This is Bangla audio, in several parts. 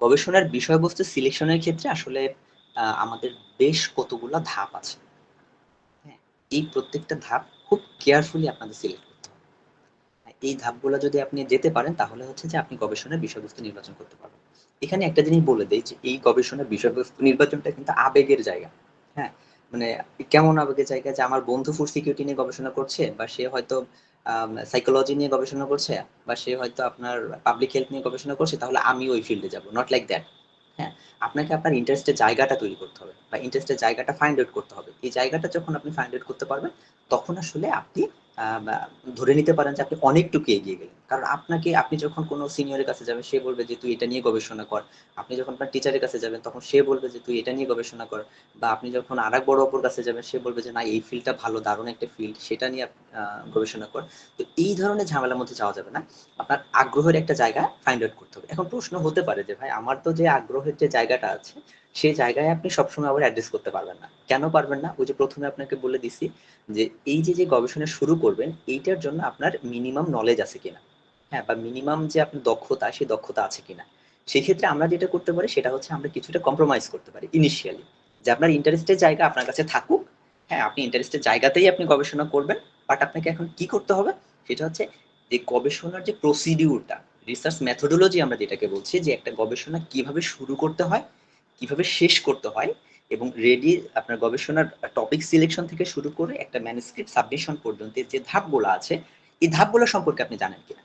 গবেষণার বিষয়বস্তু সিলেকশনের ক্ষেত্রে আসলে আমাদের বেশ কতগুলো ধাপ আছে। হ্যাঁ এই প্রত্যেকটা ধাপ খুব কেয়ারফুলি আপনাদের সিলেক্ট করতে হ্যাঁ, এই ধাপগুলো যদি আপনি যেতে পারেন তাহলে হচ্ছে যে আপনি গবেষণার বিষয়বস্তু নির্বাচন করতে পারবেন। এখানে একটা জিনিস বলে দেই যে এই গবেষণার বিষয়বস্তু নির্বাচনটা কিন্তু আবেগের জায়গা। হ্যাঁ মানে কেমন আবেগের জায়গা যে আমার বন্ধু ফুড সিকিউরিটি নিয়ে গবেষণা করছে বা সে হয়তো সাইকোলজি নিয়ে গবেষণা করছে বা সে হয়তো আপনার পাবলিক হেলথ নিয়ে গবেষণা করছে, তাহলে আমি ওই ফিল্ডে যাব নট লাইক দ্যাট হ্যাঁ আপনাকে আপনার ইন্টারেস্টের জায়গাটা তৈরি করতে হবে বা ইন্টারেস্টের জায়গাটা ফাইন্ড আউট করতে হবে। এই জায়গাটা যখন আপনি ফাইন্ড আউট করতে পারবেন, তখন আসলে আপনি ধরে নিতে পারেন যে আপনি অনেকটুকু এগিয়ে গেলেন। কারণ আপনাকে, আপনি যখন কোনো সিনিয়রের কাছে যাবেন, সে বলবে যে, তুই এটা নিয়ে গবেষণা কর। আপনি যখন আপনার টিচারের কাছে যাবেন, তখন সে বলবে যে, তুই এটা নিয়ে গবেষণা কর। বা আপনি যখন আর এক বড় অপর কাছে যাবেন, সে বলবে যে, না, এই ফিল্ডটা ভালো, দারুণ একটা ফিল্ড সেটা নিয়ে গবেষণা কর। তো এই ধরনের ঝামেলার মধ্যে যাওয়া যাবে না। আপনার আগ্রহের একটা জায়গা ফাইন্ড আউট করতে হবে। এখন প্রশ্ন হতে পারে যে, ভাই, আমার তো যে আগ্রহের যে জায়গাটা আছে সেই জায়গায় আপনি সবসময় আবার অ্যাড্রেস করতে পারবেন না। কেন পারবেন না? ওই যে প্রথমে আপনাকে বলে দিছি যে, এই যে যে গবেষণা শুরু করবেন, এইটার জন্য আপনার মিনিমাম নলেজ আছে কিনা? হ্যাঁ বা মিনিমাম যে আপনার দক্ষতা, সেই দক্ষতা আছে কিনা? সেই ক্ষেত্রে আমরা যেটা করতে পারি, সেটা হচ্ছে আমরা কিছুটা কম্প্রোমাইজ করতে পারি ইনিশিয়ালি যে আপনার ইন্টারেস্টের জায়গা আপনার কাছে থাকুক। হ্যাঁ আপনি ইন্টারেস্টের জায়গাতেই আপনি গবেষণা করবেন বাট আপনাকে এখন কি করতে হবে? সেটা হচ্ছে যে গবেষণার যে প্রসিডিউরটা রিসার্চ মেথোডোলজি আমরা যেটাকে বলছি, যে একটা গবেষণা কীভাবে শুরু করতে হয় কীভাবে শেষ করতে হয় এবং রেডি আপনার গবেষণার টপিক সিলেকশন থেকে শুরু করে একটা ম্যানুস্ক্রিপ্ট সাবমিশন পর্যন্ত যে ধাপগুলো আছে, এই ধাপগুলো সম্পর্কে আপনি জানেন কিনা?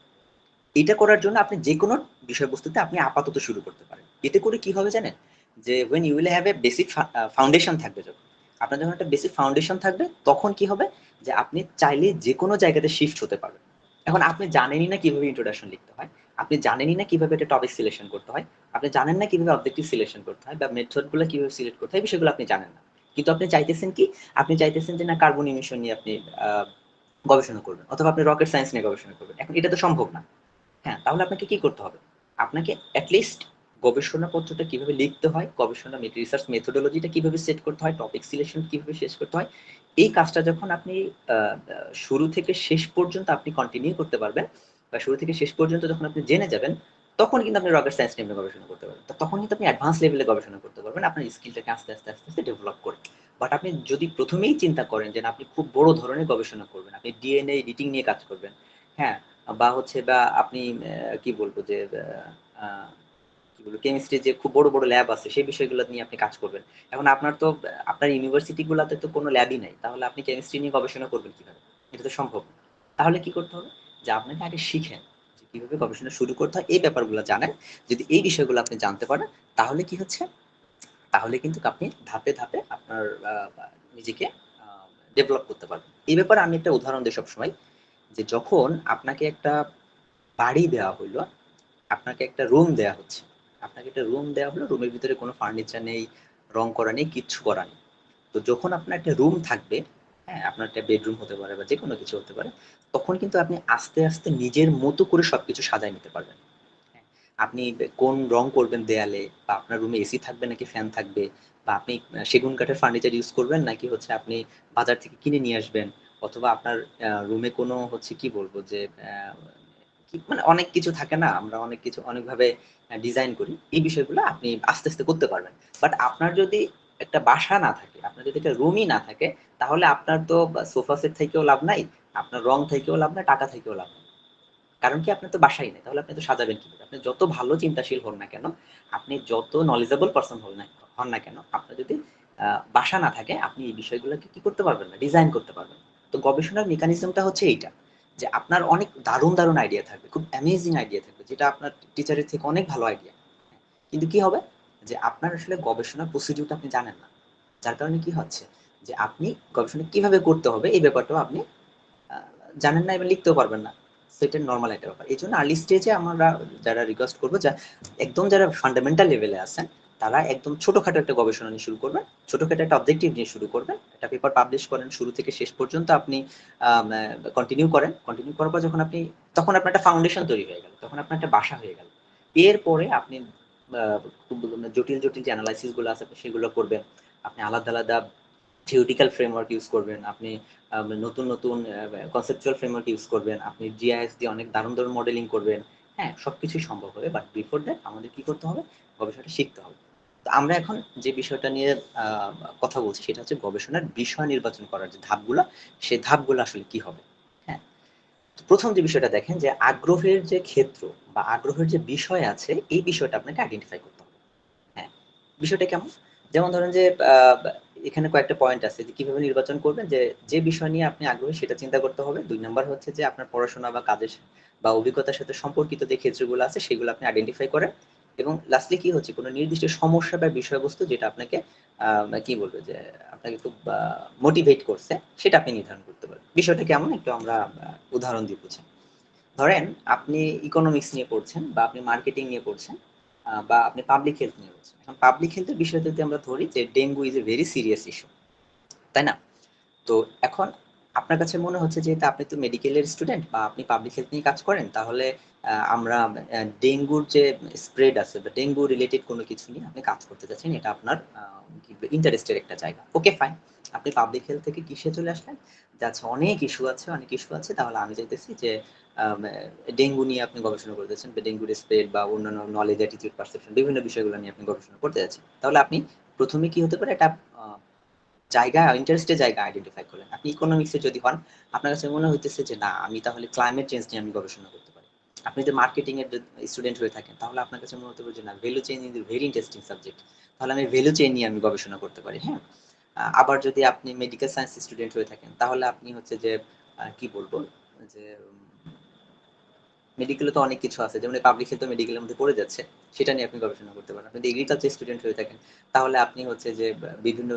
এটা করার জন্য আপনি যে কোনো বিষয়বস্তুতে আপনি আপাতত শুরু করতে পারেন। এতে করে কি হবে জানেন? যে when you will have a basic foundation থাকবে যখন। আপনার যখন একটা বেসিক ফাউন্ডেশন থাকবে, তখন কি হবে? যে আপনি চাইলে যে কোনো জায়গাতে শিফট হতে পারবেন। এখন আপনি জানেনই না কীভাবে ইন্ট্রোডাকশন লিখতে হয়। আপনি জানেনই না কীভাবে একটা টপিক সিলেকশন করতে হয়, আপনি জানেন না কীভাবে অবজেক্টিভ সিলেকশন করতে হয় বা মেথডগুলো কীভাবে সিলেক্ট করতে হয় বিষয়গুলো আপনি জানেন না। কিন্তু আপনি চাইতেছেন কি, আপনি চাইতেছেন যে না কার্বন ইমিশন নিয়ে আপনি গবেষণা করবেন অথবা আপনি রকেট সায়েন্স নিয়ে গবেষণা করবেন। এখন এটা তো সম্ভব না। হ্যাঁ তাহলে আপনাকে কি করতে হবে? আপনাকে অ্যাটলিস্ট গবেষণা পত্রটা কীভাবে লিখতে হয়, গবেষণা রিসার্চ মেথোডোলজিটা কীভাবে সেট করতে হয় টপিক সিলেকশন কীভাবে শেষ করতে হয়, এই কাজটা যখন আপনি শুরু থেকে শেষ পর্যন্ত আপনি কন্টিনিউ করতে পারবেন বা শুরু থেকে শেষ পর্যন্ত যখন আপনি জেনে যাবেন, তখন কিন্তু আপনি রকেট সায়েন্স নিয়ে গবেষণা করতে পারবেন। তখন কিন্তু আপনি অ্যাডভান্স লেভেলে গবেষণা করতে পারবেন। আপনার স্কিলটাকে আস্তে আস্তে আস্তে আস্তে ডেভেলপ করে। বাট আপনি যদি প্রথমেই চিন্তা করেন যে আপনি খুব বড় ধরনের গবেষণা করবেন, আপনি ডিএনএ এডিটিং নিয়ে কাজ করবেন হ্যাঁ বা হচ্ছে বা আপনি কি বলব যে কি বলব কেমিস্ট্রি যে খুব বড় বড় ল্যাব আছে, সেই বিষয়গুলো নিয়ে আপনি কাজ করবেন। এখন আপনার তো, আপনার ইউনিভার্সিটি গুলাতে তো কোনো ল্যাবই নাই। তাহলে আপনি কেমিস্ট্রি নিয়ে গবেষণা করবেন কীভাবে? এটা তো সম্ভব তাহলে কি করতে হবে? যে আপনাকে আগে শিখেন যে কীভাবে গবেষণা শুরু করতে হয়, এই ব্যাপারগুলো জানেন। যদি এই বিষয়গুলো আপনি জানতে পারেন, তাহলে কি হচ্ছে? তাহলে কিন্তু আপনি ধাপে ধাপে আপনার নিজেকে ডেভেলপ করতে পারবেন। এই ব্যাপারে আমি একটা উদাহরণ দিই সবসময়, যে যখন আপনাকে একটা বাড়ি দেওয়া হইল, আপনাকে একটা রুম দেওয়া হচ্ছে, আপনাকে একটা রুম দেওয়া হলো রুমের ভিতরে কোনো ফার্নিচার নেই, রং করা নেই, কিচ্ছু করা নেই। তো যখন আপনার একটা রুম থাকবে হ্যাঁ আপনার একটা বেডরুম হতে পারে বা যে কোনো কিছু হতে পারে তখন কিন্তু আপনি আস্তে আস্তে নিজের মতো করে সবকিছু সাজায় নিতে পারবেন। হ্যাঁ, আপনি কোন রং করবেন দেয়ালে বা আপনার রুমে এসি থাকবে নাকি ফ্যান থাকবে বা আপনি সেগুন কাঠের ফার্নিচার ইউজ করবেন নাকি হচ্ছে আপনি বাজার থেকে কিনে নিয়ে আসবেন অথবা আপনার রুমে কোনো হচ্ছে কি বলব যে মানে অনেক কিছু থাকে না আমরা অনেক কিছু অনেকভাবে ডিজাইন করি এই বিষয়গুলো আপনি আস্তে আস্তে করতে পারবেন। বাট আপনার যদি একটা বাসা না থাকে, আপনার যদি একটা রুমই না থাকে, তাহলে আপনার তো সোফা সেট থেকেও লাভ নাই, আপনার রং থেকেও লাভ নাই, টাকা থেকেও লাভ নাই। কারণ কি, আপনার তো বাসাই নেই, তাহলে আপনি তো সাজাবেন কি আপনি যত ভালো চিন্তাশীল হন না কেন, আপনি যত নলেজেবল পারসন হন না হন না কেন, আপনার যদি বাসা না থাকে, আপনি এই বিষয়গুলোকে কি করতে পারবেন না ডিজাইন করতে পারবেন তো গবেষণার মেকানিজমটা হচ্ছে এইটা, যে আপনার অনেক দারুণ দারুণ আইডিয়া থাকবে, খুব অ্যামেজিং আইডিয়া থাকবে, যেটা আপনার টিচারের থেকে অনেক ভালো আইডিয়া কিন্তু কি হবে? যে আপনার আসলে গবেষণা প্রসিডিউরটা আপনি জানেন না। যার কারণে কি হচ্ছে যে আপনি গবেষণা কীভাবে করতে হবে এই ব্যাপারটাও আপনি জানেন না এবং লিখতেও পারবেন না। সেটা নর্মাল একটা ব্যাপার। এই জন্য আর্লি স্টেজে আমরা যারা রিকোয়েস্ট করব, যা একদম যারা ফান্ডামেন্টাল লেভেলে আছেন, তারা একদম ছোটখাটো একটা গবেষণা নিয়ে শুরু করবেন, ছোটখাটো একটা অবজেক্টিভ নিয়ে শুরু করবেন, একটা পেপার পাবলিশ করেন, শুরু থেকে শেষ পর্যন্ত আপনি কন্টিনিউ করেন। কন্টিনিউ করার পর যখন আপনি, তখন আপনার একটা ফাউন্ডেশন তৈরি হয়ে গেল, তখন আপনার একটা বাসা হয়ে গেল। এরপরে আপনি জটিল জটিল যে অ্যানালাইসিসগুলো আছে সেগুলো করবেন। আপনি আলাদা আলাদা থিওরিটিক্যাল ফ্রেমওয়ার্ক ইউজ করবেন। আপনি আহ, নতুন নতুন কনসেপচুয়াল ফ্রেমওয়ার্ক ইউজ করবেন। আপনি জিআইএস দিয়ে অনেক দারুণ দারুণ মডেলিং করবেন। হ্যাঁ সবকিছুই সম্ভব হবে। বাট বিফোর দ্যাট আমাদের কি করতে হবে? গবেষণাটা শিখতে হবে। তো আমরা এখন যে বিষয়টা নিয়ে কথা বলছি সেটা হচ্ছে গবেষণার বিষয় নির্বাচন করার যে ধাপগুলো সেই ধাপগুলো আসলে কি হবে? প্রথম যে বিষয়টা দেখেন যে আগ্রহের যে ক্ষেত্র বা আগ্রহের যে বিষয় আছে, এই বিষয়টা আপনাকে আইডেন্টিফাই করতে হবে। হ্যাঁ বিষয়টা কেমন? যেমন ধরেন যে এখানে কয়েকটা পয়েন্ট আছে যে কীভাবে নির্বাচন করবেন, যে যে বিষয় নিয়ে আপনি আগ্রহী সেটা চিন্তা করতে হবে। দুই নম্বর হচ্ছে যে আপনার পড়াশোনা বা কাজের বা অভিজ্ঞতার সাথে সম্পর্কিত যে ক্ষেত্রগুলো আছে, সেগুলো আপনি আইডেন্টিফাই করেন। এবং লাস্টলি কি হচ্ছে? কোনো নির্দিষ্ট সমস্যা বা বিষয়বস্তু যেটা আপনাকে কি বলব যে, আপনাকে খুব মোটিভেট করছে, সেটা আপনি নির্ধারণ করতে পারেন। বিষয়টা কেমন? একটু আমরা উদাহরণ দিয়ে বুঝেন ধরেন আপনি ইকোনমিক্স নিয়ে পড়ছেন বা আপনি মার্কেটিং নিয়ে পড়ছেন বা আপনি পাবলিক হেলথ নিয়ে পড়ছেন। এখন পাবলিক হেলথের বিষয়টা যদি আমরা ধরি যে dengue is a very serious issue তাই না? তো এখন আপনার কাছে মনে হচ্ছে যেহেতু আপনি তো মেডিকেলের স্টুডেন্ট বা আপনি পাবলিক হেলথ নিয়ে কাজ করেন, তাহলে আমরা ডেঙ্গুর যে স্প্রেড আছে বা ডেঙ্গু রিলেটেড কোনো কিছু নিয়ে আপনি কাজ করতে চাচ্ছেন, এটা আপনার ইন্টারেস্টের একটা জায়গা। ওকে ফাইন আপনি পাবলিক হেলথ থেকে কিসে চলে আসলেন? যাচ্ছে অনেক ইস্যু আছে, অনেক ইস্যু আছে। তাহলে আমি চাইতেছি যে ডেঙ্গু নিয়ে আপনি গবেষণা করতেছেন বা ডেঙ্গুর স্প্রেড বা অন্যান্য নলেজ অ্যাটিটিউড পারসেপশন বিভিন্ন বিষয়গুলো নিয়ে আপনি গবেষণা করতে যাচ্ছেন। তাহলে আপনি প্রথমে কি হতে পারে? এটা জায়গা ইন্টারেস্টের জায়গা আইডেন্টিফাই করলেন। আপনি ইকোনমিক্সে যদি হন, আপনার কাছে মনে হইতেছে যে, না, আমি তাহলে ক্লাইমেট চেঞ্জ নিয়ে আমি গবেষণা করতে পারি। আপনি যদি মার্কেটিং এর স্টুডেন্ট হয়ে থাকেন, তাহলে আপনার কাছে মনে হতে পারে যে, না value chain is very interesting subject তাহলে আমি ভ্যালু চেইন নিয়ে আমি গবেষণা করতে পারি হ্যাঁ? আবার যদি আপনি মেডিকেল সায়েন্স স্টুডেন্ট হয়ে থাকেন, তাহলে আপনি হচ্ছে যে কি বলব? যে মেডিকেলে তো অনেক কিছু আছে, যেমন পাবলিক হেলথ মেডিকেলের মধ্যে পড়ে যাচ্ছে, সেটা নিয়ে আপনি গবেষণা করতে পারেন। আপনি এগ্রিকালচার স্টুডেন্ট হয়ে থাকেন, তাহলে আপনি হচ্ছে যে বিভিন্ন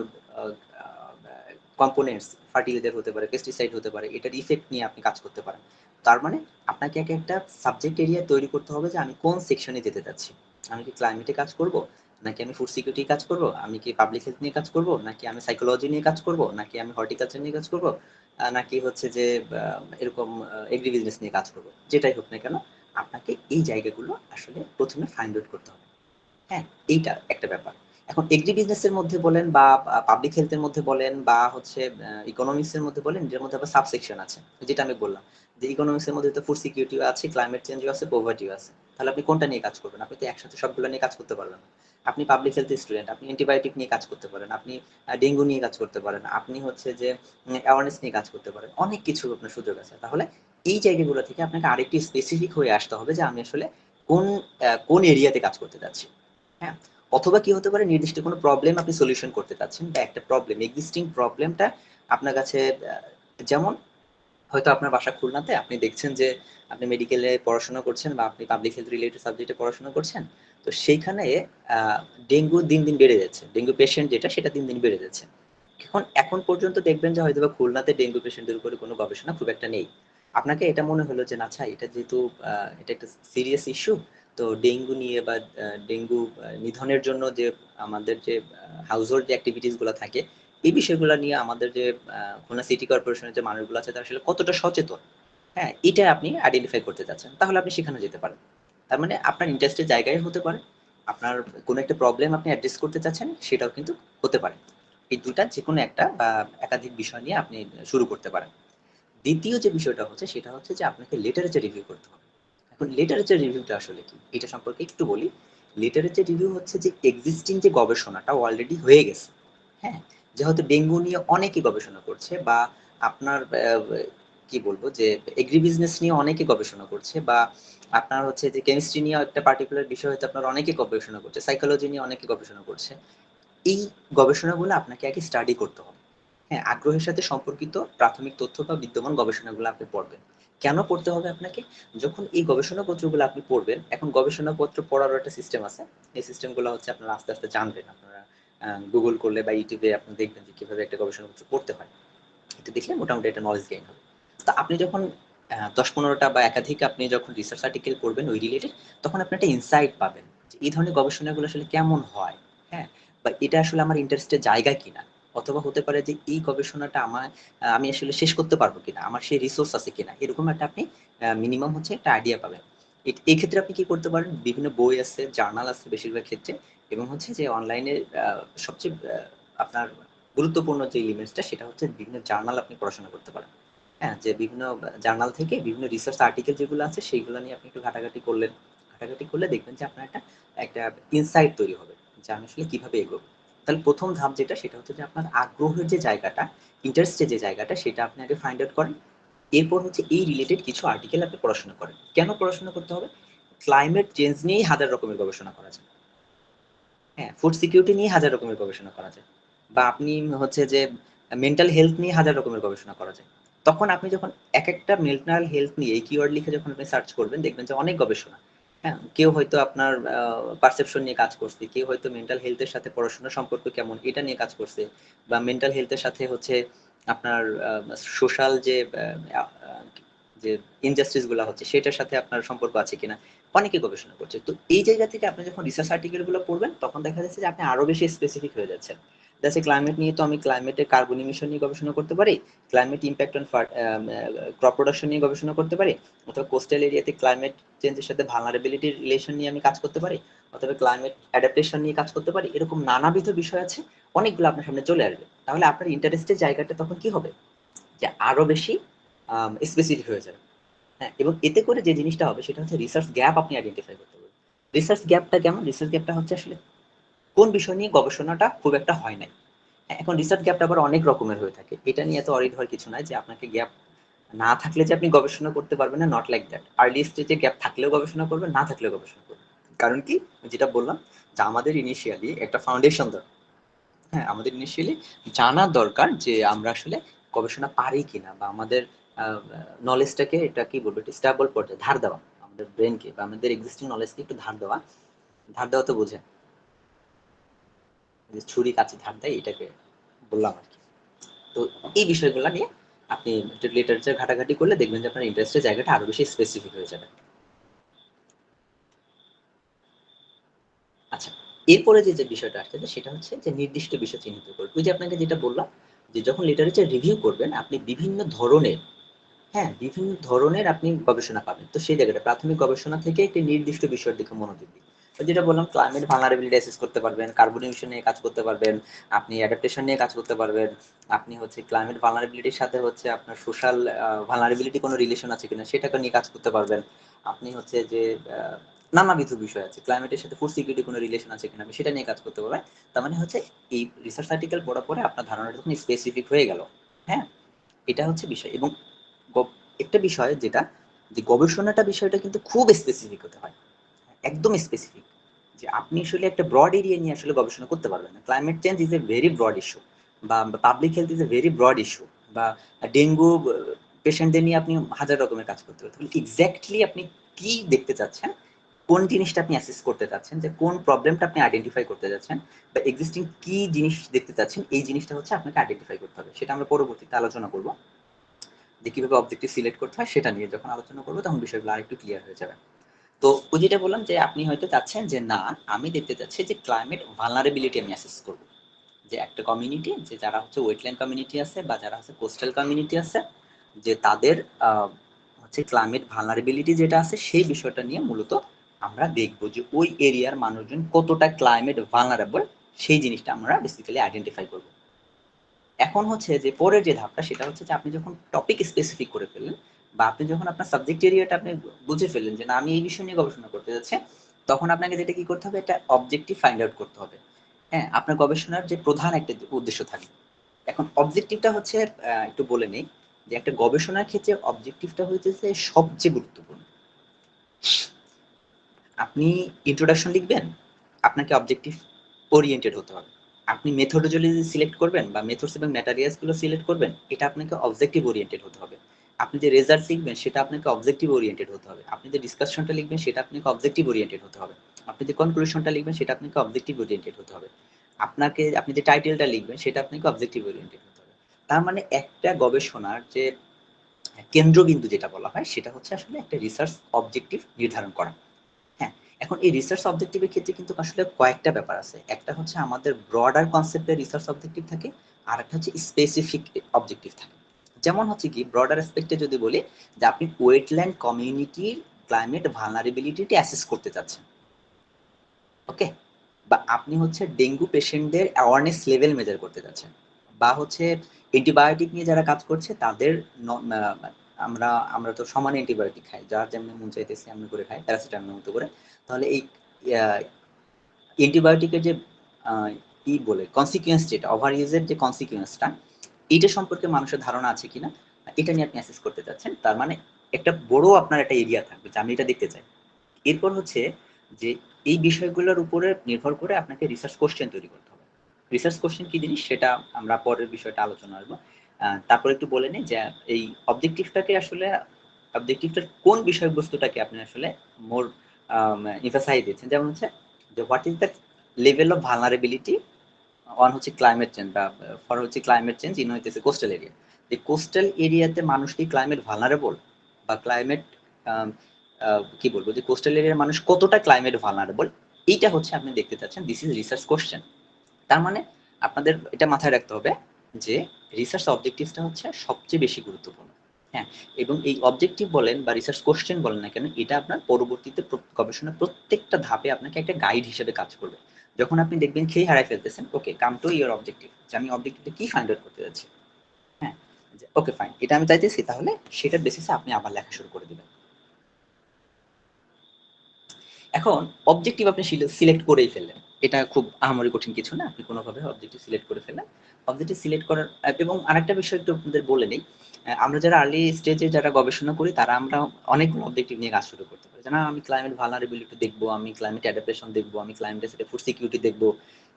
কম্পোনেন্টস ফার্টিলাইজার হতে পারে পেস্টিসাইড হতে পারে, এটার ইফেক্ট নিয়ে আপনি কাজ করতে পারেন। তার মানে আপনাকে এক একটা সাবজেক্ট এরিয়া তৈরি করতে হবে যে আমি কোন সেকশনে যেতে চাচ্ছি। আমি কি ক্লাইমেটে কাজ করব, নাকি আমি ফুড সিকিউরিটি কাজ করব, আমি কি পাবলিক হেলথ নিয়ে কাজ করব, নাকি আমি সাইকোলজি নিয়ে কাজ করব, নাকি আমি হর্টিকালচার নিয়ে কাজ করব? নাকি হচ্ছে যে এরকম এগ্রি বিজনেস নিয়ে কাজ করব? যেটাই হোক না কেন, আপনাকে এই জায়গাগুলো আসলে প্রথমে ফাইন্ড আউট করতে হবে। হ্যাঁ এইটা একটা ব্যাপার। এখন এগ্রি বিজনেসের মধ্যে বলেন বা পাবলিক হেলথের মধ্যে বলেন বা হচ্ছে ইকোনমিক্স এর মধ্যে বলেন এর মধ্যে আবার সাবসেকশন আছে, যেটা আমি বললাম। যে ইকোনমিক্স এর মধ্যে তো ফুড সিকিউরিটিও আছে ক্লাইমেট চেঞ্জও আছে পোভার্টিও আছে। তাহলে আপনি কোনটা নিয়ে কাজ করবেন? আপনি তো একসাথে সবগুলো নিয়ে কাজ করতে পারবেন না। আপনি পাবলিক হেলথ স্টুডেন্ট আপনি অ্যান্টিবায়োটিক নিয়ে কাজ করতে পারেন, আপনি ডেঙ্গু নিয়ে কাজ করতে পারেন, আপনি হচ্ছে যে অ্যাওয়ারনেস নিয়ে কাজ করতে পারেন, অনেক কিছু আপনার সুযোগ আছে। তাহলে এই জায়গাগুলো থেকে আপনাকে আরেকটি স্পেসিফিক হয়ে আসতে হবে যে আমি আসলে কোন কোন এরিয়াতে কাজ করতে যাচ্ছি। হ্যাঁ? অথবা কি হতে পারে, নির্দিষ্ট কোনো প্রবলেম আপনি সলিউশন করতে চাচ্ছেন বা একটা প্রবলেম এক্সিস্টিং প্রবলেমটা আপনার কাছে যেমন হয়তো আপনার বাসা খুলনাতে আপনি দেখছেন যে আপনি মেডিকেলে পড়াশোনা করছেন বা আপনি পাবলিক হেলথ রিলেটেড সাবজেক্টে পড়াশোনা করছেন, তো সেইখানে ডেঙ্গু দিন দিন বেড়ে যাচ্ছে। ডেঙ্গু পেশেন্ট যেটা, সেটা দিন দিন বেড়ে যাচ্ছে। এখন এখন পর্যন্ত দেখবেন যে হয়তো বা খুলনাতে ডেঙ্গু পেশেন্টের উপরে কোনো গবেষণা খুব একটা নেই। আপনাকে এটা মনে হলো যে, না আচ্ছা এটা যেহেতু এটা একটা সিরিয়াস ইস্যু তো ডেঙ্গু নিয়ে বা ডেঙ্গু নিধনের জন্য যে আমাদের যে হাউস হোল্ড যে অ্যাক্টিভিটিসগুলো থাকে, এই বিষয়গুলো নিয়ে আমাদের যে খুলনা সিটি কর্পোরেশনের যে মানুষগুলো আছে, তারা আসলে কতটা সচেতন? হ্যাঁ এটা আপনি আইডেন্টিফাই করতে চাচ্ছেন। তাহলে আপনি সেখানে যেতে পারেন। তার মানে আপনার ইন্টারেস্টের জায়গায় হতে পারে। আপনার কোনো একটা প্রবলেম আপনি অ্যাড্রেস করতে চাচ্ছেন, সেটাও কিন্তু হতে পারে। এই দুটা যে কোনো একটা বা একাধিক বিষয় নিয়ে আপনি শুরু করতে পারেন। দ্বিতীয় যে বিষয়টা হচ্ছে, সেটা হচ্ছে যে আপনাকে লিটারেচার রিভিউ করতে হবে। এখন লিটারেচার রিভিউটা আসলে কি? এটা সম্পর্কে একটু বলি। লিটারেচার রিভিউ হচ্ছে যে এক্সিস্টিং যে গবেষণাটা অলরেডি হয়ে গেছে। হ্যাঁ? যেহেতু ডেঙ্গু নিয়ে অনেকেই গবেষণা করছে বা আপনার কি বলব যে এগ্রি বিজনেস নিয়ে অনেকে গবেষণা করছে বা আপনার হচ্ছে যে কেমিস্ট্রি নিয়ে একটা পার্টিকুলার বিষয় হয়তো আপনার অনেকে গবেষণা করছে সাইকোলজি নিয়ে অনেকে গবেষণা করছে। এই গবেষণাগুলো আপনাকে আগে স্টাডি করতে হবে। হ্যাঁ? আগ্রহের সাথে সম্পর্কিত প্রাথমিক তথ্য বা বিদ্যমান গবেষণাগুলো আপনি পড়বেন। কেন পড়তে হবে আপনাকে? যখন এই গবেষণা পত্রগুলো আপনি পড়বেন, এখন গবেষণা পত্র পড়ারও একটা সিস্টেম আছে। এই সিস্টেমগুলো হচ্ছে আপনারা আস্তে আস্তে জানবেন। আপনারা গুগল করলে বা ইউটিউবে আপনি দেখবেন যে কীভাবে একটা গবেষণা পত্র পড়তে হয়। এটা দেখলে মোটামুটি একটা নলেজ গেইন হবে। তো আপনি যখন দশ পনেরোটা বা একাধিক আপনি যখন রিসার্চ আর্টিকেল করবেন ওই রিলেটেড তখন আপনি একটা ইনসাইট পাবেন এই ধরনের গবেষণাগুলো আসলে কেমন হয়? হ্যাঁ? বা এটা আসলে আমার ইন্টারেস্টের জায়গা কিনা? অথবা হতে পারে যে এই গবেষণাটা আমার আমি আসলে শেষ করতে পারব কিনা, আমার সেই রিসোর্স আছে কিনা, এরকম একটা আপনি মিনিমাম হচ্ছে একটা আইডিয়া পাবেন। এই ক্ষেত্রে আপনি কি করতে পারেন? বিভিন্ন বই আছে জার্নাল আছে বেশিরভাগ ক্ষেত্রে, এবং হচ্ছে যে অনলাইনে সবচেয়ে আপনার গুরুত্বপূর্ণ যে এলিমেন্টসটা সেটা হচ্ছে বিভিন্ন জার্নাল আপনি পড়াশোনা করতে পারেন। হ্যাঁ যে বিভিন্ন জার্নাল থেকে বিভিন্ন রিসার্চ আর্টিকেল যেগুলো আছে সেইগুলো নিয়ে আপনি একটু ঘাটাঘাটি করলেন। ঘাটাঘাটি করলে দেখবেন যে আপনার একটা একটা ইনসাইট তৈরি হবে, যে আমি আসলে কীভাবে এগোবো। তাহলে প্রথম ধাপ যেটা, সেটা হচ্ছে যে আপনার আগ্রহের যে জায়গাটা ইন্টারেস্টের যে জায়গাটা, সেটা আপনি আগে ফাইন্ড আউট করেন। এরপর হচ্ছে এই রিলেটেড কিছু আর্টিকেল আপনি পড়াশোনা করেন। কেন পড়াশোনা করতে হবে? ক্লাইমেট চেঞ্জ নিয়েই হাজার রকমের গবেষণা করা যায়। হ্যাঁ ফুড সিকিউরিটি নিয়ে হাজার রকমের গবেষণা করা যায়। বা আপনি হচ্ছে যে মেন্টাল হেলথ নিয়ে হাজার রকমের গবেষণা করা যায়। তখন আপনি যখন এক একটা মেন্টাল হেলথ নিয়ে কিওয়ার্ড লিখে যখন আপনি সার্চ করবেন, দেখবেন যে অনেক গবেষণা। কেউ হয়তো আপনার পারসেপশন নিয়ে কাজ করছে, কেউ হয়তো মেন্টাল হেলথের সাথে পড়াশোনার সম্পর্ক কেমন, এটা নিয়ে কাজ করছে, বা মেন্টাল হেলথের সাথে হচ্ছে আপনার সোশ্যাল যে যে ইনজাস্টিসগুলো হচ্ছে, সেটার সাথে আপনার সম্পর্ক আছে কিনা, অনেকে গবেষণা করছে। তো এই জায়গা থেকে আপনি যখন রিসার্চ আর্টিকেলগুলো পড়বেন, তখন দেখা যাচ্ছে যে আপনি আরও বেশি স্পেসিফিক হয়ে যাচ্ছেন। যাচ্ছে ক্লাইমেট নিয়ে তো আমি ক্লাইমেটের কার্বন ইমিশন নিয়ে গবেষণা করতে পারি climate impact on crop production নিয়ে গবেষণা করতে পারি, অথবা কোস্টাল এরিয়াতে ক্লাইমেট চেঞ্জের সাথে ভালনারেবিলিটির রিলেশন নিয়ে আমি কাজ করতে পারি, অথবা ক্লাইমেট অ্যাডাপ্টেশন নিয়ে কাজ করতে পারি, এরকম নানাবিধ বিষয় আছে, অনেকগুলো আপনার সামনে চলে আসবে। তাহলে আপনার ইন্টারেস্টের জায়গাটা তখন কি হবে? যে আরও বেশি স্পেসিফিক হয়ে যাবে। হ্যাঁ এবং এতে করে যে জিনিসটা হবে, সেটা হচ্ছে রিসার্চ গ্যাপ আপনি আইডেন্টিফাই করতে পারবেন। রিসার্চ গ্যাপটা কেমন? রিসার্চ গ্যাপটা হচ্ছে আসলে কোন বিষয় নিয়ে গবেষণাটা খুব একটা হয় নাই। এখন রিসার্চ গ্যাপটা আবার অনেক রকমের হয়ে থাকে। এটা নিয়ে এত অরিড হওয়ার কিছু নাই যে আপনাকে গ্যাপ না থাকলে যে আপনি গবেষণা করতে পারবেন না নট লাইক দ্যাট আর্লি স্টেজে গ্যাপ থাকলেও গবেষণা করবেন, না থাকলেও গবেষণা করবেন। কারণ কি? যেটা বললাম, যে আমাদের ইনিশিয়ালি একটা ফাউন্ডেশন দরকার। হ্যাঁ আমাদের ইনিশিয়ালি জানা দরকার যে আমরা আসলে গবেষণা পারি কিনা বা আমাদের নলেজটাকে এটা কি বলব এটা স্টেবল পর্যায়ে ধার দেওয়া। আমাদের ব্রেনকে বা আমাদের এক্সিস্টিং নলেজকে একটু ধার দেওয়া। ধার দেওয়া তো বোঝে। যে ছুরি কাছে ধার দেয়, এটাকে বললাম আর কি। তো এই বিষয়গুলো নিয়ে আপনি লিটারেচার ঘাটাঘাটি করলে দেখবেন যে আপনার ইন্টারেস্টের জায়গাটা আরও বেশি স্পেসিফিক হয়ে যাবে। আচ্ছা এরপরে যে যে বিষয়টা আসছে সেটা হচ্ছে যে নির্দিষ্ট বিষয় চিহ্নিত করবে ওই যে আপনাকে যেটা বললাম, যে যখন লিটারেচার রিভিউ করবেন, আপনি বিভিন্ন ধরনের হ্যাঁ বিভিন্ন ধরনের আপনি গবেষণা পাবেন। তো সেই জায়গাটা, প্রাথমিক গবেষণা থেকে একটি নির্দিষ্ট বিষয়ের দিকে মনোযোগ দিন। যেটা বললাম ক্লাইমেট ভালনারেবিলিটি অ্যাসেস করতে পারবেন কার্বন ইমিশন নিয়ে কাজ করতে পারবেন, আপনি অ্যাডাপ্টেশন নিয়ে কাজ করতে পারবেন, আপনি হচ্ছে ক্লাইমেট ভালনারেবিলিটির সাথে হচ্ছে আপনার সোশ্যাল ভালনারেবিলিটি কোনো রিলেশন আছে কিনা সেটাকে নিয়ে কাজ করতে পারবেন। আপনি হচ্ছে যে নানাবিধ বিষয় আছে ক্লাইমেটের সাথে ফুড সিকিউরিটি কোনো রিলেশন আছে কিনা সেটা নিয়ে কাজ করতে পারবেন। তার মানে হচ্ছে এই রিসার্চ আর্টিকেল পড়ার পরে আপনার ধারণাটা যখন স্পেসিফিক হয়ে গেল হ্যাঁ? এটা হচ্ছে বিষয়। এবং একটা বিষয় যেটা, যে গবেষণাটা বিষয়টা কিন্তু খুব স্পেসিফিক হতে হয়। একদম স্পেসিফিক যে আপনি আসলে একটা ব্রড এরিয়া নিয়ে আসলে গবেষণা করতে পারবেন না। Climate change is a very broad issue বা public health is a very broad issue বা ডেঙ্গু পেশেন্টদের নিয়ে আপনি হাজার রকমের কাজ করতে পারেন এক্স্যাক্টলি আপনি কি দেখতে চাচ্ছেন? কোন জিনিসটা আপনি অ্যাসেস করতে চাচ্ছেন? যে কোন প্রবলেমটা আপনি আইডেন্টিফাই করতে যাচ্ছেন বা এক্সিস্টিং কি জিনিস দেখতে চাচ্ছেন? এই জিনিসটা হচ্ছে আপনাকে আইডেন্টিফাই করতে হবে। সেটা আমরা পরবর্তীতে আলোচনা করব। যে কীভাবে অবজেক্টিভ সিলেক্ট করতে হয় সেটা নিয়ে যখন আলোচনা করব, তখন বিষয়গুলো আরেকটু ক্লিয়ার হয়ে যাবে। তো ওই যেটা বললাম যে আপনি হয়তো চাচ্ছেন যে না, আমি দেখতে চাচ্ছি যে ক্লাইমেট ভালনারেবিলিটি আমি অ্যাসেস করব। যে একটা কমিউনিটি যে যারা হচ্ছে ওয়েটল্যান্ড কমিউনিটি আছে বা যারা হচ্ছে কোস্টাল কমিউনিটি আছে, যে তাদের হচ্ছে ক্লাইমেট ভালনারেবিলিটি যেটা আছে সেই বিষয়টা নিয়ে মূলত আমরা দেখব যে ওই এরিয়ার মানুষজন কতটা ক্লাইমেট ভালনারেবল সেই জিনিসটা আমরা বেসিক্যালি আইডেন্টিফাই করব। এখন হচ্ছে যে পরের যে ধাপটা, সেটা হচ্ছে যে আপনি যখন টপিক স্পেসিফিক করে ফেললেন বা আপনি যখন আপনার সাবজেক্ট এরিয়াটা আপনি বুঝে ফেললেন যে না, আমি এই বিষয় নিয়ে গবেষণা করতে যাচ্ছি, তখন আপনাকে যেটা কি করতে হবে? একটা অবজেক্টিভ ফাইন্ড আউট করতে হবে। হ্যাঁ আপনার গবেষণার যে প্রধান একটা উদ্দেশ্য থাকে। এখন অবজেক্টিভটা হচ্ছে একটু বলে নেই যে একটা গবেষণার ক্ষেত্রে অবজেক্টিভটা হচ্ছে সবচেয়ে গুরুত্বপূর্ণ। আপনি ইন্ট্রোডাকশন লিখবেন, আপনাকে অবজেক্টিভ ওরিয়েন্টেড হতে হবে। আপনি মেথোডোলজি সিলেক্ট করবেন বা মেথডস এবং ম্যাটারিয়ালসগুলো সিলেক্ট করবেন, এটা আপনাকে অবজেক্টিভ ওরিয়েন্টেড হতে হবে। আপনি যে রেজাল্ট লিখবেন, সেটা আপনাকে অবজেক্টিভ ওরিয়েন্টেড হতে হবে। আপনি যে ডিসকাশনটা লিখবেন, সেটা আপনাকে অবজেক্টিভ ওরিয়েন্টেড হতে হবে। আপনি যে কনক্লুশনটা লিখবেন, সেটা আপনাকে অবজেক্টিভ ওরিয়েন্টেড হতে হবে। আপনাকে, আপনি যে টাইটেলটা লিখবেন, সেটা আপনাকে অবজেক্টিভ ওরিয়েন্টেড হতে হবে। তার মানে একটা গবেষণার যে কেন্দ্রবিন্দু যেটা বলা হয়, সেটা হচ্ছে আসলে একটা রিসার্চ অবজেক্টিভ নির্ধারণ করা। হ্যাঁ এখন এই রিসার্চ অবজেক্টিভের ক্ষেত্রে কিন্তু আসলে কয়েকটা ব্যাপার আছে। একটা হচ্ছে আমাদের ব্রডার কনসেপ্টের রিসার্চ অবজেক্টিভ থাকে আর একটা হচ্ছে স্পেসিফিক অবজেক্টিভ থাকে। যেমন হচ্ছে কি ব্রডার অ্যাসপেক্টে যদি বলি, যে আপনি ওয়েটল্যান্ড কমিউনিটির ক্লাইমেট ভালনারেবিলিটিটি অ্যাসেস করতে চাচ্ছেন। ওকে বা আপনি হচ্ছে ডেঙ্গু পেশেন্টদের অ্যাওয়ারনেস লেভেল মেজার করতে যাচ্ছেন বা হচ্ছে অ্যান্টিবায়োটিক নিয়ে যারা কাজ করছে, তাদের আমরা আমরা তো সমান অ্যান্টিবায়োটিক খাই। যার যেমন মন চাইতেছে এমনি করে খাই প্যারাসিটামল মতো করে। তাহলে এই অ্যান্টিবায়োটিকের যে ই বলে কনসিকুয়েন্স যেটা ওভার ইউজের যে কনসিকুয়েন্সটা এটা সম্পর্কে মানুষের ধারণা আছে কিনা, এটা নিয়ে আপনি অ্যাসেস করতে চাচ্ছেন, তার মানে একটা বড় আপনার একটা এরিয়া থাকবে, যে আমি এটা দেখতে চাই। এরপর হচ্ছে যে এই বিষয়গুলোর উপরে নির্ভর করে আপনাকে রিসার্চ কোশ্চেন তৈরি করতে হবে। রিসার্চ কোশ্চেন কি জিনিস? সেটা আমরা পরের বিষয়টা আলোচনা আসব তারপর একটু বলে নিই যে এই অবজেক্টিভটাকে আসলে অবজেক্টিভটার কোন বিষয়বস্তুটাকে আপনি আসলে মোর ইনফাসাইজ দিচ্ছেন যেমন হচ্ছে যে what is the level of vulnerability one হচ্ছে ক্লাইমেট চেঞ্জ বা ফর হচ্ছে ক্লাইমেট চেঞ্জ ইন হইতেছে কোস্টাল এরিয়া যে কোস্টাল এরিয়াতে মানুষ কি ক্লাইমেট ভালনারেবল বা ক্লাইমেট কি বলব? যে কোস্টাল এরিয়ার মানুষ কতটা ক্লাইমেট ভালনারেবল এইটা হচ্ছে আপনি দেখতে চাচ্ছেন দিস ইজ রিসার্চ কোশ্চেন তার মানে আপনাদের এটা মাথায় রাখতে হবে যে রিসার্চ অবজেক্টিভসটা হচ্ছে সবচেয়ে বেশি গুরুত্বপূর্ণ। হ্যাঁ এবং এই অবজেক্টিভ বলেন বা রিসার্চ কোশ্চেন বলেন না কেন, এটা আপনার পরবর্তীতে গবেষণার প্রত্যেকটা ধাপে আপনাকে একটা গাইড হিসেবে কাজ করবে। যখন আপনি দেখবেন খেয়ে হারাই ফেলতেছেন okay come to your objective যে আমি অবজেক্টিভটা কি ফাইন্ড আউট করতে যাচ্ছি? হ্যাঁ ওকে ফাইন এটা আমি চাইতেছি, তাহলে সেটার বেসিসে আপনি আবার লেখা শুরু করে দিবেন। এখন অবজেক্টিভ আপনি সিলেক্ট করেই ফেললেন। এটা খুব আহামরি কঠিন কিছু না, আপনি কোনোভাবে অবজেক্টিভ সিলেক্ট করে ফেলেন অবজেক্টিভ সিলেক্ট করার এবং আরেকটা বিষয় একটু আপনাদের বলে নেই আমরা যারা আর্লি স্টেজে যারা গবেষণা করি, তারা আমরা অনেকগুলো অবজেক্টিভ নিয়ে কাজ শুরু করতে পারি। যেন আমি ক্লাইমেট ভালনারেবিলিটি দেখব, আমি ক্লাইমেট অ্যাডাপ্টেশন দেখব, আমি ক্লাইমেটের সাথে ফুড সিকিউরিটি দেখব।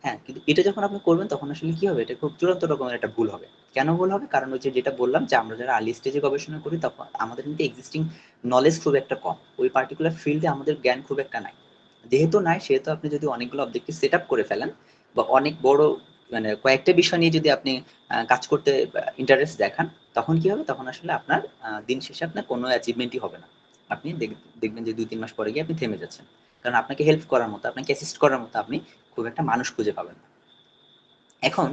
হ্যাঁ কিন্তু এটা যখন আপনি করবেন, তখন আসলে কি হবে? এটা খুব চূড়ান্ত রকমের একটা ভুল হবে। কেন ভুল হবে? কারণ হচ্ছে যেটা বললাম যে, আমরা যারা আর্লি স্টেজে গবেষণা করি, তখন আমাদের কিন্তু এক্সিস্টিং নলেজ খুব একটা কম। ওই পার্টিকুলার ফিল্ডে আমাদের জ্ঞান খুব একটা নাই। যেহেতু নাই, সেহেতু আপনি যদি অনেকগুলো অবজেক্টিভ সেট করে ফেলেন বা অনেক বড় মানে কয়েকটা বিষয় নিয়ে যদি আপনি কাজ করতে ইন্টারেস্ট দেখান, তখন কি হবে? তখন আসলে আপনার দিন শেষে আপনার কোনো অ্যাচিভমেন্টই হবে না। আপনি দেখবেন যে দুই তিন মাস পরে গিয়ে আপনি থেমে যাচ্ছেন। কারণ আপনাকে হেল্প করার মতো, আপনাকে অ্যাসিস্ট করার মতো আপনি খুব একটা মানুষ খুঁজে পাবেন না। এখন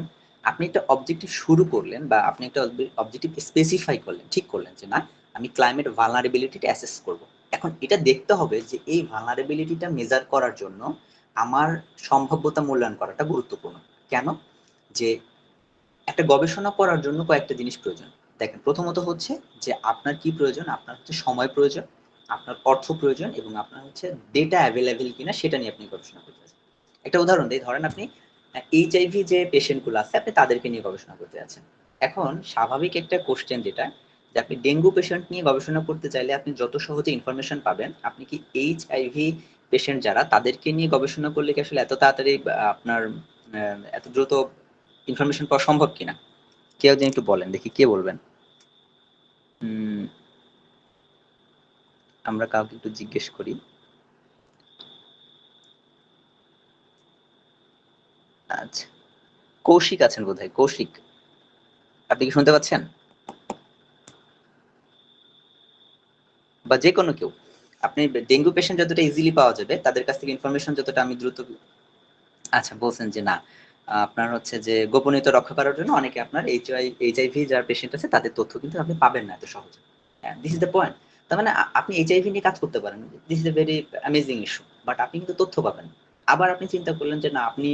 আপনি একটা অবজেক্টিভ শুরু করলেন বা আপনি একটা অবজেক্টিভ স্পেসিফাই করলেন, ঠিক করলেন যে না, আমি ক্লাইমেট ভালনারেবিলিটিটা অ্যাসেস করব। এখন এটা দেখতে হবে যে এই ভালনারেবিলিটিটা মেজার করার জন্য আমার সম্ভাব্যতা মূল্যায়ন করাটা গুরুত্বপূর্ণ। কেন? যে একটা গবেষণা করার জন্য কয়েকটা জিনিস প্রয়োজন। দেখেন, প্রথমত হচ্ছে যে আপনার কি প্রয়োজন? আপনার হচ্ছে সময় প্রয়োজন, আপনার অর্থ প্রয়োজন এবং আপনার হচ্ছে ডেটা অ্যাভেলেবেল কিনা সেটা নিয়ে আপনি গবেষণা করতে চাচ্ছেন। একটা উদাহরণ দিই, ধরেন আপনি এইচআইভি যে পেশেন্টগুলো আছে, আপনি তাদেরকে নিয়ে গবেষণা করতে যাচ্ছেন। এখন স্বাভাবিক একটা কোশ্চেন যেটা যে আপনি ডেঙ্গু পেশেন্ট নিয়ে গবেষণা করতে চাইলে আপনি যত সহজে ইনফরমেশন পাবেন, আপনি কি এইচ আইভি পেশেন্ট যারা, তাদেরকে নিয়ে গবেষণা করলে কি আসলে এত তাড়াতাড়ি আপনার এত দ্রুত ইনফরমেশন পাওয়া সম্ভব কিনা? কেউ যদি একটু বলেন, দেখি কে বলবেন? আমরা কাউকে একটু জিজ্ঞেস করি। আচ্ছা কৌশিক আছেন বোধ হয় কৌশিক। আপনি কি শুনতে পাচ্ছেন? বা যে কোনো কেউ, আপনি ডেঙ্গু পেশেন্ট যতটা ইজিলি পাওয়া যাবে, তাদের কাছ থেকে ইনফরমেশন যতটা আমি দ্রুত আচ্ছা বলছেন যে না, আপনার হচ্ছে যে গোপনীয়তা রক্ষা করার জন্য অনেকে আপনার এইচআই এইচআইভি যার পেশেন্ট আছে, তাদের তথ্য কিন্তু আপনি পাবেন না এত সহজে। দিস ইজ দ্য পয়েন্ট তার মানে আপনি এইচআইভি নিয়ে কাজ করতে পারেন this is a very amazing issue but আপনি কিন্তু তথ্য পাবেন আবার আপনি চিন্তা করলেন যে না, আপনি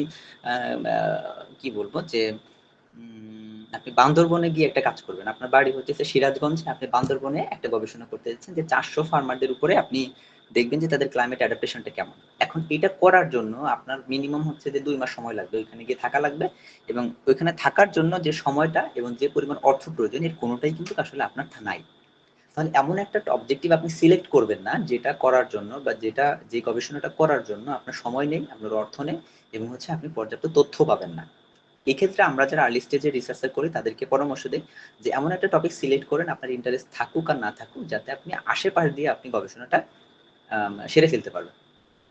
কি বলব যে আপনি বান্দরবনে গিয়ে একটা কাজ করবেন। আপনার বাড়ি হচ্ছে সিরাজগঞ্জে, আপনি বান্দরবনে একটা গবেষণা করতে যাচ্ছেন যে চারশো ফার্মারদের উপরে আপনি দেখবেন যে তাদের ক্লাইমেট অ্যাডাপ্টেশনটা কেমন। এখন এটা করার জন্য আপনার মিনিমাম হচ্ছে যে দুই মাস সময় লাগবে। ওইখানে গিয়ে থাকা লাগবে এবং ওইখানে থাকার জন্য যে সময়টা এবং যে পরিমাণ অর্থ প্রয়োজন, এর কোনোটাই কিন্তু আসলে আপনার নাই। তাহলে এমন একটা অবজেক্টিভ আপনি সিলেক্ট করবেন না যেটা করার জন্য বা যেটা, যে গবেষণাটা করার জন্য আপনার সময় নেই, আপনার অর্থ নেই এবং হচ্ছে আপনি পর্যাপ্ত তথ্য পাবেন না। এক্ষেত্রে আমরা যারা আর্লি স্টেজে রিসার্চার করি, তাদেরকে পরামর্শ দিই যে এমন একটা টপিক সিলেক্ট করেন, আপনার ইন্টারেস্ট থাকুক আর না থাকুক, যাতে আপনি আশেপাশ দিয়ে আপনি গবেষণাটা সেরে ফেলতে পারবেন।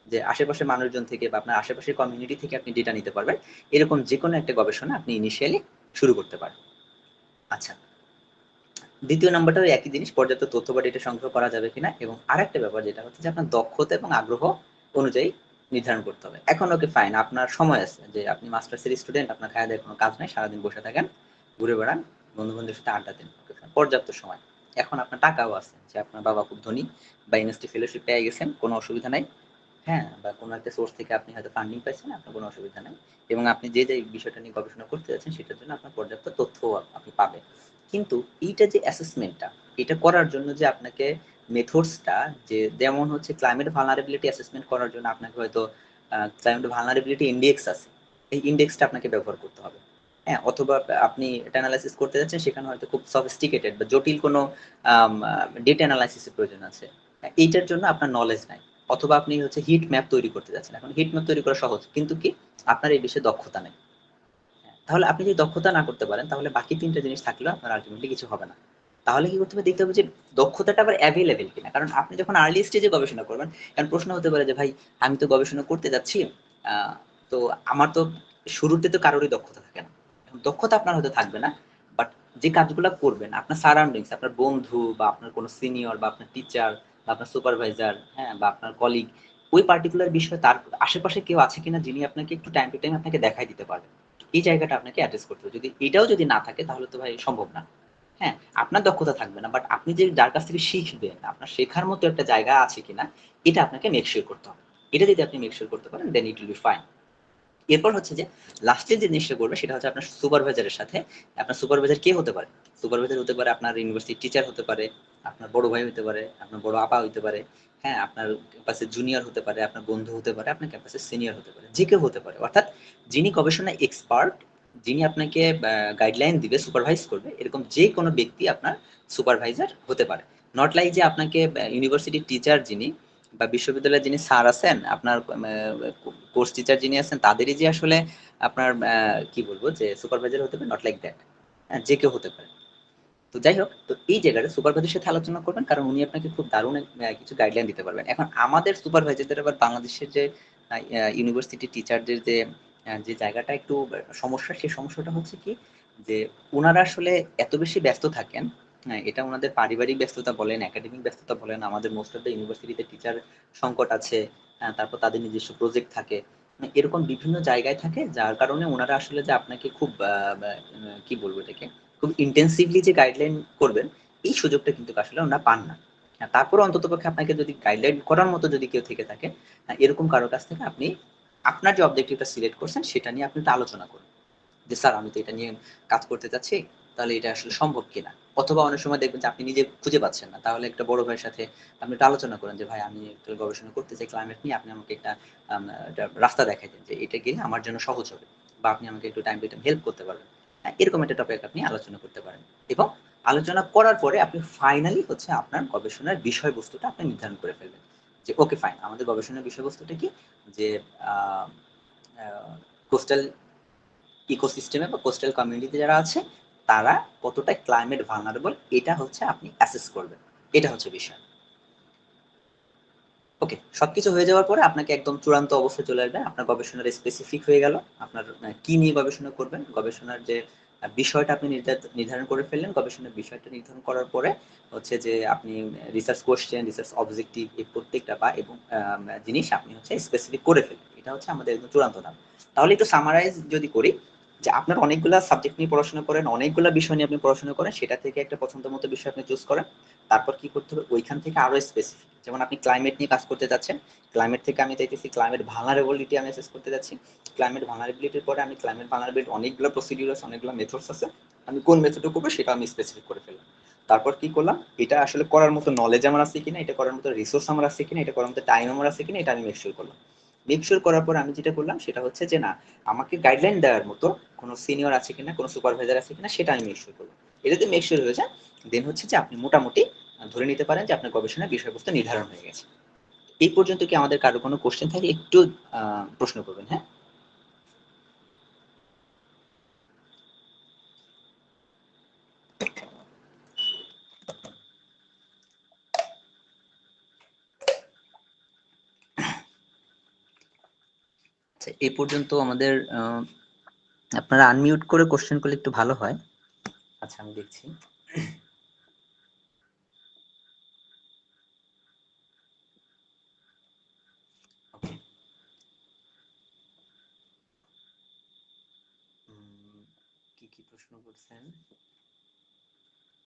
যে আশেপাশের মানুষজন থেকে বা আপনার আশেপাশের কমিউনিটি থেকে আপনি ডেটা নিতে পারবেন। এরকম যে কোনো একটা গবেষণা আপনি ইনিশিয়ালি শুরু করতে পারেন। আচ্ছা। দ্বিতীয় নাম্বারটা একই জিনিস, পর্যাপ্ত তথ্য বা ডেটা সংগ্রহ করা যাবে কিনা? এবং আরেকটা ব্যাপার যেটা হচ্ছে যে আপনার দক্ষতা এবং আগ্রহ অনুযায়ী নির্ধারণ করতে হবে। এখন ওকে ফাইন আপনার সময় আছে যে আপনি মাস্টার্সের স্টুডেন্ট আপনার খায় কোনো কাজ নাই, সারাদিন বসে থাকেন, ঘুরে বেড়ান বন্ধু বান্ধবের সাথে আড্ডা দেন পর্যাপ্ত সময়। এখন আপনার টাকাও আছে যে আপনার বাবা খুব ধনী, বা ইউনিভার্সিটি ফেলোশিপ পেয়ে গেছেন, কোনো অসুবিধা নাই হ্যাঁ বা কোনো একটা সোর্স থেকে আপনি হয়তো ফান্ডিং পাইছেন, আপনার কোনো অসুবিধা নেই, এবং আপনি যে যে বিষয়টা নিয়ে গবেষণা করতে যাচ্ছেন, সেটার জন্য আপনার পর্যাপ্ত তথ্য আপনি পাবেন। কিন্তু এইটা যে অ্যাসেসমেন্টটা এটা করার জন্য যে আপনাকে মেথডসটা যে যেমন হচ্ছে ক্লাইমেট ভালনারেবিলিটি অ্যাসেসমেন্ট করার জন্য আপনাকে হয়তো ক্লাইমেট ভালনারেবিলিটি ইন্ডেক্স আছে। এই ইন্ডেক্সটা আপনাকে ব্যবহার করতে হবে। হ্যাঁ অথবা আপনি এটা অ্যানালাইসিস করতে যাচ্ছেন সেখানে হয়তো খুব সফিস্টিকেটেড বা জটিল কোনো ডেটা অ্যানালাইসিসের প্রয়োজন আছে। এইটার জন্য আপনার নলেজ নাই। অথবা আপনি হচ্ছে হিট ম্যাপ তৈরি করতে যাচ্ছেন। এখন হিট ম্যাপ তৈরি করা সহজ কিন্তু কি? আপনার এই বিষয়ে দক্ষতা নেই। হ্যাঁ, তাহলে আপনি যদি দক্ষতা না করতে পারেন তাহলে বাকি তিনটা জিনিস থাকলেও আপনার আলটিমেটলি কিছু হবে না। তাহলে কি করতে হবে? দেখতে হবে যে দক্ষতাটা আবার অ্যাভেলেবেল কিনা। কারণ আপনি যখন আর্লি স্টেজে গবেষণা করবেন, কারণ প্রশ্ন হতে পারে যে, ভাই, আমি তো গবেষণা করতে যাচ্ছি তো আমার তো শুরুতে তো কারোরই দক্ষতা থাকে না। দক্ষতা আপনার হয়তো থাকবে না বাট যে কাজগুলো করবেন, আপনার সারাউন্ডিংস আপনার বন্ধু বা আপনার কোনো সিনিয়র বা আপনার টিচার বা আপনার সুপারভাইজার হ্যাঁ বা আপনার কলিগ ওই পার্টিকুলার বিষয়ে তার আশেপাশে কেউ আছে কিনা যিনি আপনাকে একটু টাইম টু টাইম আপনাকে দেখাই দিতে পারবেন এই জায়গাটা আপনাকে অ্যাড্রেস করতে হবে। যদি এটাও যদি না থাকে, তাহলে তো ভাই সম্ভব না। হ্যাঁ আপনার দক্ষতা থাকবে না বাট আপনি যে যার কাছ থেকে শিখবেন, আপনার শেখার মতো একটা জায়গা আছে কিনা, এটা আপনাকে মেকশিওর করতে হবে। এটা যদি আপনি মেকশিওর করতে পারেন then it will be fine এরপর হচ্ছে যে লাস্টে যে জিনিসটা করবে, সেটা হচ্ছে আপনার সুপারভাইজারের সাথে, আপনার সুপারভাইজার কে হতে পারে? সুপারভাইজার হতে পারে আপনার ইউনিভার্সিটি টিচার হতে পারে, আপনার বড় ভাই হতে পারে, আপনার বড় আপা হতে পারে হ্যাঁ আপনার ক্যাম্পাসের জুনিয়র হতে পারে, আপনার বন্ধু হতে পারে, আপনার ক্যাম্পাসের সিনিয়র হতে পারে, যে কেউ হতে পারে। অর্থাৎ যিনি গবেষণায় এক্সপার্ট যিনি আপনাকে গাইডলাইন দিবে সুপারভাইজ করবে, এরকম যে কোনো ব্যক্তি আপনার সুপারভাইজার হতে পারে। নট লাইক যে আপনাকে ইউনিভার্সিটির টিচার যিনি বা বিশ্ববিদ্যালয়ের যিনি স্যার আছেন, আপনার কোর্স টিচার যিনি আছেন, তাদেরই যে আসলে আপনার কি বলব, যে সুপারভাইজার হতে পারে নট লাইক দ্যাট যে কেউ হতে পারে। তো যাই হোক, তো এই জায়গাটা সুপারভাইজারের সাথে আলোচনা করবেন, কারণ উনি আপনাকে খুব দারুণ কিছু গাইডলাইন দিতে পারবেন। এখন আমাদের সুপারভাইজারদের আবার বাংলাদেশের যে ইউনিভার্সিটি টিচারদের যে যে জায়গাটা একটু সমস্যা, সেই সমস্যাটা হচ্ছে কি যে ওনারা আসলে এত বেশি ব্যস্ত থাকেন হ্যাঁ এটা ওনাদের পারিবারিক ব্যস্ততা বলেন একাডেমিক ব্যস্ততা বলেন, আমাদের মোস্ট অফ দ্য ইউনিভার্সিটিতে টিচার সংকট আছে তারপর তাদের নিজস্ব প্রজেক্ট থাকে মানে এরকম বিভিন্ন জায়গায় থাকে, যার কারণে ওনারা আসলে যে আপনাকে খুব কি বলব এটাকে, খুব ইন্টেন্সিভলি যে গাইডলাইন করবেন, এই সুযোগটা কিন্তু আসলে ওনারা পান না। তারপরে অন্তত পক্ষে আপনাকে যদি গাইডলাইন করার মতো যদি কেউ থেকে থাকে এরকম কারোর কাছ থেকে আপনি আপনার যে অবজেক্টিভটা সিলেক্ট করছেন, সেটা নিয়ে আপনি একটা আলোচনা করুন। যে, স্যার, আমি তো এটা নিয়ে কাজ করতে চাচ্ছি তাহলে এটা আসলে সম্ভব কিনা? অথবা অনেক সময় দেখবেন যে, আপনি নিজে খুঁজে পাচ্ছেন না। তাহলে একটা বড় ভাইয়ের সাথে আপনি একটা আলোচনা করেন যে, ভাই, আমি একটু গবেষণা করতে চাই ক্লাইমেট নিয়ে, আপনি আমাকে একটা রাস্তা দেখাই দেন যে, এটা গেলে আমার জন্য সহজ হবে বা আপনি আমাকে একটু টাইম টু হেল্প করতে পারবেন। হ্যাঁ এরকম একটা টপিক আপনি আলোচনা করতে পারেন। এবং আলোচনা করার পরে আপনি ফাইনালি হচ্ছে আপনার গবেষণার বিষয়বস্তুটা আপনি নির্ধারণ করে ফেলবেন। যে ওকে ফাইন আমাদের গবেষণার বিষয়বস্তুটা কি? যে কোস্টাল ইকোসিস্টেমে বা কোস্টাল কমিউনিটিতে যারা আছে, তারা কতটা ক্লাইমেট ভালনারেবল এটা হচ্ছে আপনি অ্যাসেস করবেন। এটা হচ্ছে বিষয়। ওকে সবকিছু হয়ে যাওয়ার পরে আপনাকে একদম চূড়ান্ত অবস্থায় চলে আসবে। আপনার গবেষণার স্পেসিফিক হয়ে গেল। আপনার কি নিয়ে গবেষণা করবেন? গবেষণার যে বিষয়টা আপনি নির্ধারণ করে ফেললেন, গবেষণার বিষয়টা নির্ধারণ করার পরে হচ্ছে যে আপনি রিসার্চ কোশ্চেন রিসার্চ অবজেক্টিভ এই প্রত্যেকটা বা এবং জিনিস আপনি হচ্ছে স্পেসিফিক করে ফেলবেন এটা হচ্ছে আমাদের একদম চূড়ান্ত নাম তাহলে একটু সামারাইজ যদি করি, যে আপনার অনেকগুলো সাবজেক্ট নিয়ে পড়াশোনা করেন, অনেকগুলো বিষয় নিয়ে আপনি পড়াশোনা করেন, সেটা থেকে একটা পছন্দ মতো বিষয় আপনি চুজ করেন, তারপর কি করতে হবে? ওইখান থেকে আরও স্পেসিফিক যেমন আপনি ক্লাইমেট নিয়ে কাজ করতে যাচ্ছেন ক্লাইমেট থেকে আমি চাইতেছি ক্লাইমেট ভালনারেবিলিটি আমি অ্যাসেস করতে যাচ্ছি। ক্লাইমেট ভালনারেবিলিটির পরে আমি ক্লাইমেট ভালনারেবিলিটি অনেকগুলো প্রসিডিউর আছে, অনেকগুলো মেথডস আছে। আমি কোন মেথডে করব সেটা আমি স্পেসিফিক করে ফেললাম। তারপর কি করলাম? এটা আসলে করার মতো নলেজ আমার আছে কিনা, এটা করার মতো রিসোর্স আমার আছে কিনা, এটা করার মতো টাইম আমার আছে কিনা, এটা আমি মেকশিওর করলাম। মেকশিওর করার পর আমি যেটা করলাম, সেটা হচ্ছে যে না, আমাকে গাইডলাইন দেওয়ার মতো কোনো সিনিয়র আছে কিনা, কোনো সুপারভাইজার আছে কিনা, সেটা আমি মেকশিওর করলাম। এটা যদি মেকশিওর হয়ে যায় দেন হচ্ছে যে আপনি মোটামুটি ধরে নিতে পারেন যে আপনার গবেষণার বিষয়বস্তু নির্ধারণ হয়ে গেছে। এই পর্যন্ত কি আমাদের কারও কোনো কোশ্চেন থাকে? একটু প্রশ্ন করবেন হ্যাঁ? আচ্ছা এই পর্যন্ত আমাদের আপনারা আনমিউট করে কোশ্চেন করলে একটু ভালো হয়। আচ্ছা আমি দেখছি।